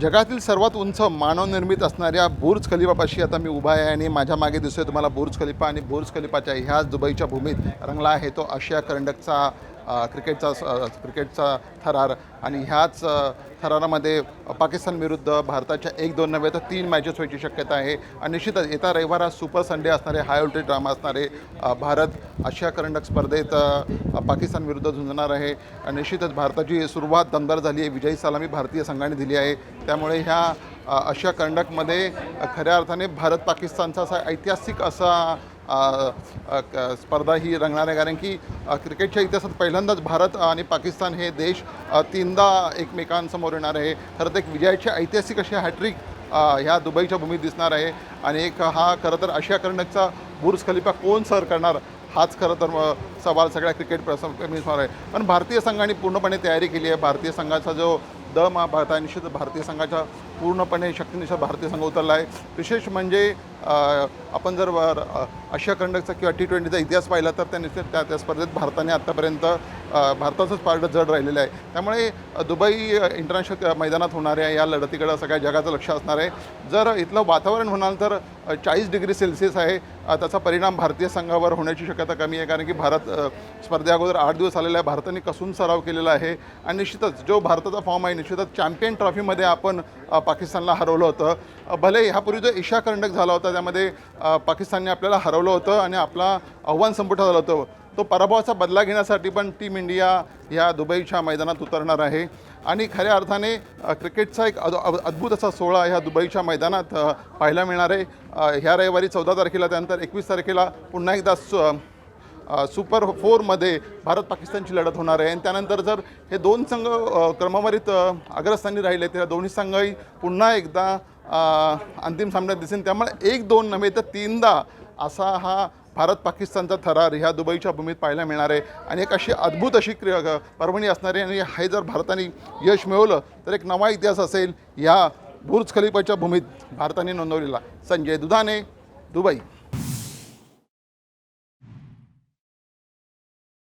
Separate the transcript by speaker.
Speaker 1: जगातील सर्वात उंच मानवनिर्मित असणाऱ्या बुर्ज खलिफापाशी आता मी उभा आहे आणि माझ्या मागे दिसतोय तुम्हाला बुर्ज खलिफा आणि बुर्ज खलिफाच्या ह्याच दुबईच्या भूमीत रंगला आहे तो आशिया करंडकचा क्रिकेटचा क्रिकेटचा थरार. आणि ह्याच थरारामध्ये पाकिस्तान विरुद्ध भारताच्या एक दोन नव्हे तर तीन मॅचेस व्हायची शक्यता आहे. आणि निश्चितच येत्या रविवार सुपर संडे असणारे हाय व्होल्टेज ड्रामा असणारे भारत आशिया करंडक स्पर्धेत पाकिस्तान विरुद्ध झुंजणार आहे. आणि निश्चितच भारताची सुरुवात दमदार झाली आहे. विजयी सलामी भारतीय संघाने दिली आहे. त्यामुळे ह्या आशिया करंडकमध्ये खऱ्या अर्थाने भारत पाकिस्तानचा असा ऐतिहासिक असा स्पर्धा ही रंगणार आहे. कारण की क्रिकेटच्या इतिहासात पहिल्यांदाच भारत आणि पाकिस्तान हे देश तीनदा एकमेकांसमोर येणार आहे. खरं तर एक विजयाची ऐतिहासिक अशी हॅट्रिक ह्या दुबईच्या भूमीत दिसणार आहे. आणि एक हा खरं तर आशिया करंडकचा बुर्ज खलिफा कोण सर करणार हाच खरं तर सवाल सगळ्या क्रिकेट प्रेमींसमोर आहे. पण भारतीय संघाने पूर्णपणे तयारी केली आहे. भारतीय संघाचा जो दम हा भारता निश्चित भारतीय संघाच्या पूर्णपणे शक्तीनिशी भारतीय संघ उतरला आहे विशेष म्हणजे आपण जर आशिया खंडकचा किंवा टी ट्वेंटीचा इतिहास पाहिला तर त्या निश्चित त्या त्या स्पर्धेत भारताने आत्तापर्यंत भारताचंच पार्ट जड राहिलेलं आहे. त्यामुळे दुबई इंटरनॅशनल मैदानात होणाऱ्या या लढतीकडं सगळ्या जगाचं लक्ष असणार आहे. जर इथलं वातावरण म्हणाल तर चाळीस डिग्री सेल्सिअस आहे. त्याचा परिणाम भारतीय संघावर होण्याची शक्यता कमी आहे कारण की भारत स्पर्धे अगोदर आठ दिवस आलेला आहे. भारताने कसून सराव केलेला आहे. आणि निश्चितच जो भारताचा फॉर्म आहे निश्चितच चॅम्पियन ट्रॉफीमध्ये आपण पाकिस्तानला हरवलं होतं. भले ह्यापूर्वी जो एशिया करंडक झाला होता त्यामध्ये पाकिस्तानने आपल्याला हरवलं होतं आणि आपला आव्हान संपुटात झालं होतं तो पराभवाचा बदला घेण्यासाठी पण टीम इंडिया ह्या दुबईच्या मैदानात उतरणार आहे. आणि खऱ्या अर्थाने क्रिकेटचा एक अद अद्भुत असा सोहळा ह्या दुबईच्या मैदानात पाहायला मिळणार आहे. ह्या रविवारी चौदा तारखेला त्यानंतर एकवीस तारखेला पुन्हा एकदा सुपर फोरमध्ये भारत पाकिस्तानची लढत होणार आहे. आणि त्यानंतर जर हे दोन संघ क्रमवारीत अग्रस्थानी राहिले तर दोन्ही संघही पुन्हा एकदा अंतिम सामन्यात दिसेल त्यामुळे एक दोन नव्हे तर तीनदा असा हा भारत पाकिस्तानचा थरार ह्या दुबईच्या भूमीत पाहायला मिळणार आहे. आणि एक अशी अद्भुत अशी क्रिया पर्वणी असणारी आणि हे जर भारताने यश मिळवलं तर एक नवा इतिहास असेल ह्या बुर्ज खलिफाच्या भूमीत भारताने नोंदवलेला. संजय दुधाने दुबई.